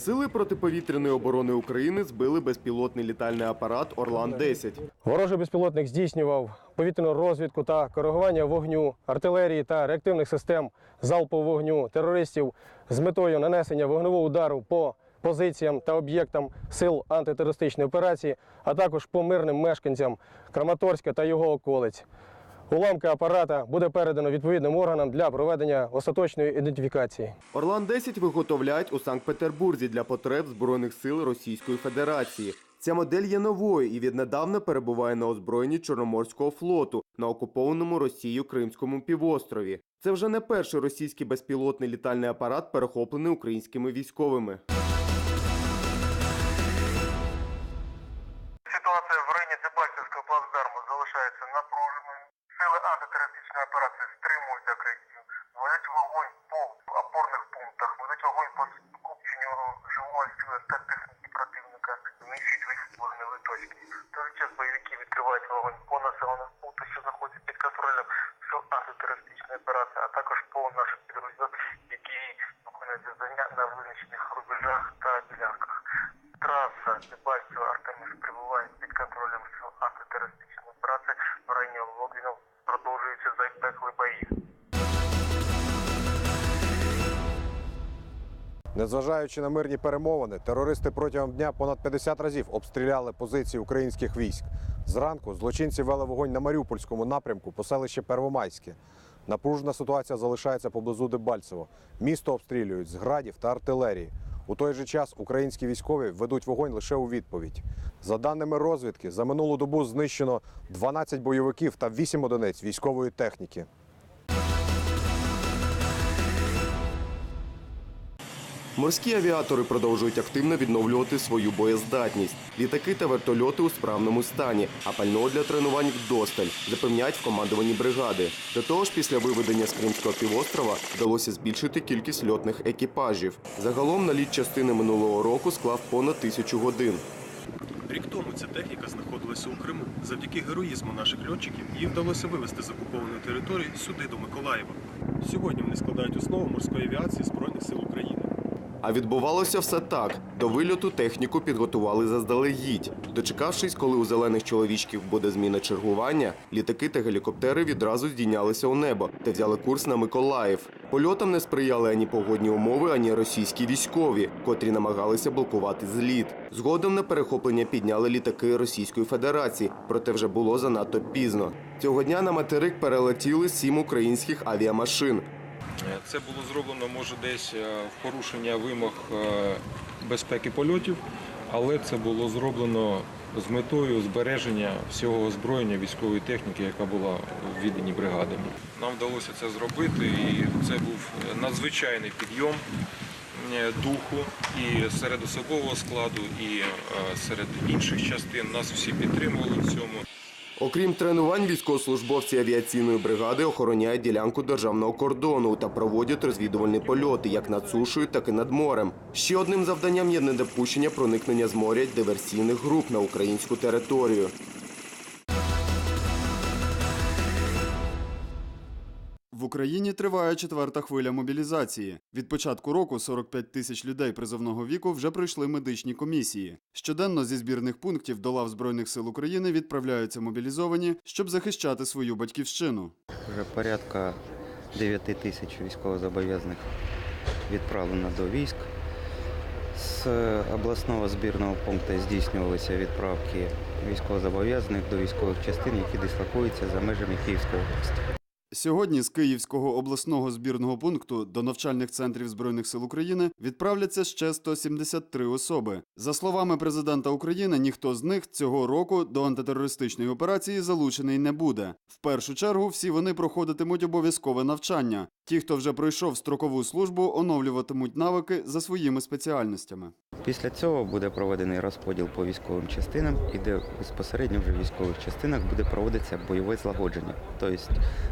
Сили протиповітряної оборони України збили безпілотний літальний апарат Орлан-10. Ворожий безпілотник здійснював повітряну розвідку та коригування вогню, артилерії та реактивних систем залпового вогню терористів з метою нанесення вогневого удару по позиціям та об'єктам сил антитерористичної операції, а також по мирним мешканцям Краматорська та його околиць. Уламки апарата буде передано відповідним органам для проведення остаточної ідентифікації. Орлан-10 виготовляють у Санкт-Петербурзі для потреб Збройних сил Російської Федерації. Ця модель є новою і віднедавна перебуває на озброєнні Чорноморського флоту на окупованому Росією Кримському півострові. Це вже не перший російський безпілотний літальний апарат, перехоплений українськими військовими. Антитерористичної операції стримують агресію, ведуть вогонь по опорних пунктах, ведуть вогонь по скупченню живої сили та техніки противника, знищують вогневі точки. Той час бойовики відкривають вогонь по населених пунктах, що знаходяться під контролем. Сил антитерористичної операції, а також по наших підрозділах, які виконують завдання на визначених рубежах Незважаючи на мирні перемовини, терористи протягом дня понад 50 разів обстріляли позиції українських військ. Зранку злочинці вели вогонь на Маріупольському напрямку по селищі Первомайське. Напружена ситуація залишається поблизу Дебальцево. Місто обстрілюють з градів та артилерії. У той же час українські військові ведуть вогонь лише у відповідь. За даними розвідки, за минулу добу знищено 12 бойовиків та 8 одиниць військової техніки. Морські авіатори продовжують активно відновлювати свою боєздатність. Літаки та вертольоти у справному стані, а пального для тренувань вдосталь, запевняють в командуванні бригади. До того ж, після виведення з Кримського півострова вдалося збільшити кількість льотних екіпажів. Загалом наліт частини минулого року склав понад тисячу годин. Рік тому ця техніка знаходилася у Криму. Завдяки героїзму наших льотчиків їй вдалося вивезти з окупованої території сюди до Миколаєва. Сьогодні вони складають основу морської авіації Збройних сил України. А відбувалося все так. До вильоту техніку підготували заздалегідь. Дочекавшись, коли у зелених чоловічків буде зміна чергування, літаки та гелікоптери відразу здійнялися у небо та взяли курс на Миколаїв. Польотам не сприяли ані погодні умови, ані російські військові, котрі намагалися блокувати зліт. Згодом на перехоплення підняли літаки Російської Федерації, проте вже було занадто пізно. Цього дня на материк перелетіли сім українських авіамашин. Це було зроблено може десь е, в порушення вимог е, безпеки польотів, але це було зроблено з метою збереження всього озброєння військової техніки, яка була в відданні бригадами. Нам вдалося це зробити, і це був надзвичайний підйом е, духу і серед особового складу, і серед інших частин. Нас всі підтримували в цьому. Окрім тренувань, військовослужбовці авіаційної бригади охороняють ділянку державного кордону та проводять розвідувальні польоти як над сушою, так і над морем. Ще одним завданням є недопущення проникнення з моря диверсійних груп на українську територію. В Україні триває четверта хвиля мобілізації. Від початку року 45 тисяч людей призовного віку вже пройшли медичні комісії. Щоденно зі збірних пунктів до лав Збройних сил України відправляються мобілізовані, щоб захищати свою батьківщину. Вже порядка 9 тисяч військовозобов'язаних відправлено до військ. З обласного збірного пункту здійснювалися відправки військовозобов'язаних до військових частин, які дислокуються за межами Київської області. Сьогодні з Київського обласного збірного пункту до навчальних центрів Збройних сил України відправляться ще 173 особи. За словами президента України, ніхто з них цього року до антитерористичної операції залучений не буде. В першу чергу всі вони проходитимуть обов'язкове навчання. Ті, хто вже пройшов строкову службу, оновлюватимуть навики за своїми спеціальностями. Після цього буде проведений розподіл по військовим частинам, і де безпосередньо вже в військових частинах буде проводитися бойове злагодження, тобто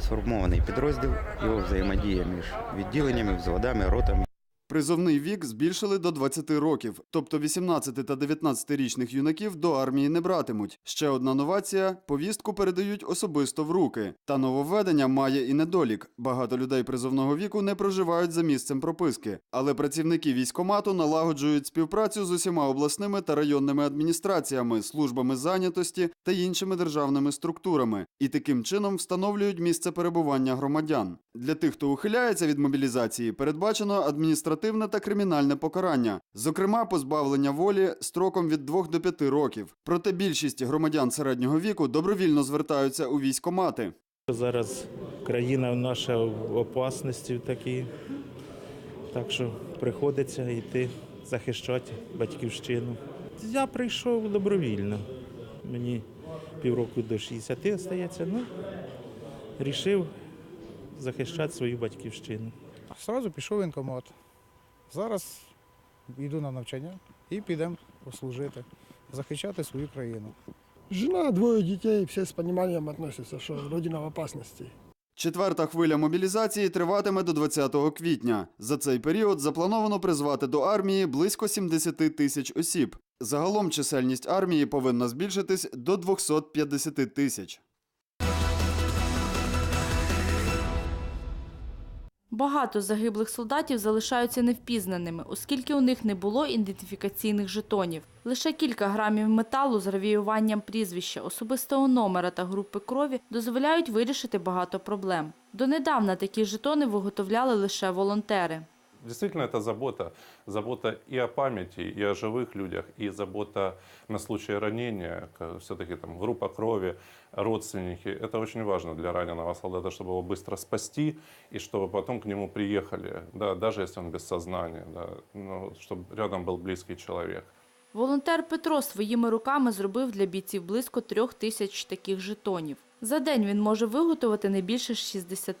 сформований підрозділ, його взаємодія між відділеннями, взводами, ротами. Призовний вік збільшили до 20 років, тобто 18 та 19-річних юнаків до армії не братимуть. Ще одна новація – повістку передають особисто в руки. Та нововведення має і недолік. Багато людей призовного віку не проживають за місцем прописки. Але працівники військкомату налагоджують співпрацю з усіма обласними та районними адміністраціями, службами зайнятості та іншими державними структурами і таким чином встановлюють місце перебування громадян. Для тих, хто ухиляється від мобілізації, передбачено адміністративне та кримінальне покарання, зокрема позбавлення волі строком від 2 до 5 років. Проте більшість громадян середнього віку добровільно звертаються у військкомати. Зараз країна наша в опасності такій, так що приходиться йти захищати батьківщину. Я прийшов добровільно. Мені півроку до 60 остається, ну, рішив захищати свою батьківщину. Сразу пішов в воєнкомат. Зараз йду на навчання і підемо послужити, захищати свою країну. Жена, двое детей, все с пониманием относятся, что родина в опасности. Четверта хвиля мобілізації триватиме до 20 квітня. За цей період заплановано призвати до армії близько 70 тисяч осіб. Загалом чисельність армії повинна збільшитись до 250 тисяч. Багато загиблих солдатів залишаються невпізнаними, оскільки у них не було ідентифікаційних жетонів. Лише кілька грамів металу з гравіюванням прізвища, особистого номера та групи крові дозволяють вирішити багато проблем. Донедавна такі жетони виготовляли лише волонтери. Действительно, это забота. Забота и о памяти, и о живых людях, и забота на случай ранения. Все-таки там группа крови, родственники. Это очень важно для раненого солдата, чтобы его быстро спасти, и чтобы потом к нему приехали, да, даже если он без сознания, да, ну, чтобы рядом был близкий человек. Волонтер Петро своїми руками зробив для бійців близько трьох тисяч таких жетонів. За день він може виготовити не більше 60.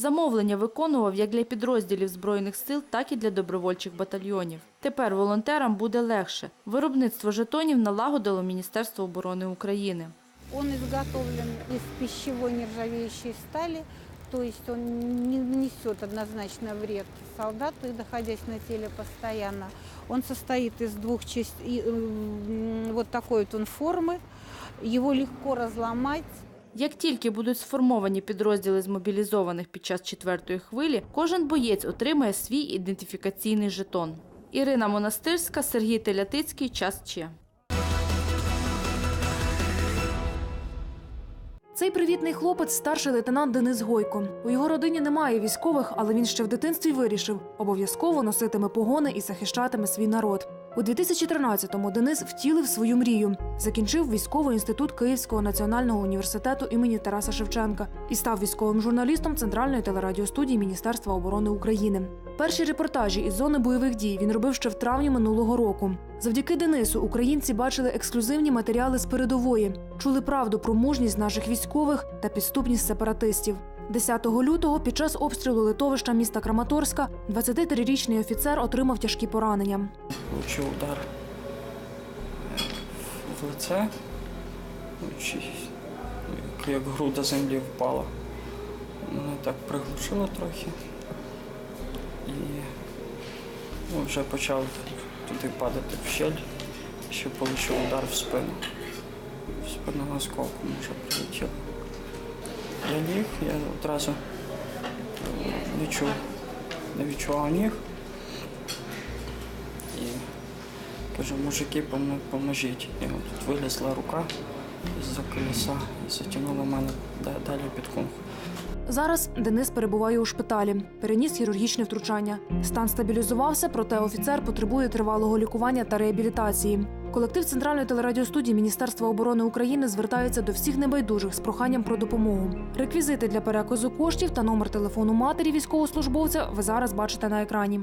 Замовлення виконував як для підрозділів Збройних сил, так і для добровольчих батальйонів. Тепер волонтерам буде легше. Виробництво жетонів налагодило Міністерство оборони України. Он изготовлен из пищевой нержавеющей стали, то есть он не несет однозначно вред солдату, находясь на теле постоянно. Он состоит из двух частей, вот такой вот он формы. Легко разломать. Як тільки будуть сформовані підрозділи змобілізованих під час четвертої хвилі, кожен боєць отримає свій ідентифікаційний жетон. Ірина Монастирська, Сергій Телятицький, час Че. Цей привітний хлопець старший лейтенант Денис Гойко. У його родині немає військових, але він ще в дитинстві вирішив обов'язково носитиме погони і захищатиме свій народ. У 2013-му Денис втілив свою мрію, закінчив військовий інститут Київського національного університету імені Тараса Шевченка і став військовим журналістом Центральної телерадіостудії Міністерства оборони України. Перші репортажі із зони бойових дій він робив ще в травні минулого року. Завдяки Денису українці бачили ексклюзивні матеріали з передової, чули правду про мужність наших військових та підступність сепаратистів. 10 лютого під час обстрілу литовища міста Краматорська 23-річний офіцер отримав тяжкі поранення. Получив удар в лице, як груда землі впала. Мене так приглушило трохи. І ну, вже почав туди падати в щель, ще отримав удар в спину. В спину осколком вже прилетіло. Я ліг, я одразу е, відчув, не відчував ніг. І кажу, мужики, поможіть. І от вилізла рука з-за колеса і затягнула мене далі під кунг. Зараз Денис перебуває у шпиталі, переніс хірургічне втручання. Стан стабілізувався, проте офіцер потребує тривалого лікування та реабілітації. Колектив Центральної телерадіостудії Міністерства оборони України звертається до всіх небайдужих з проханням про допомогу. Реквізити для переказу коштів та номер телефону матері військовослужбовця ви зараз бачите на екрані.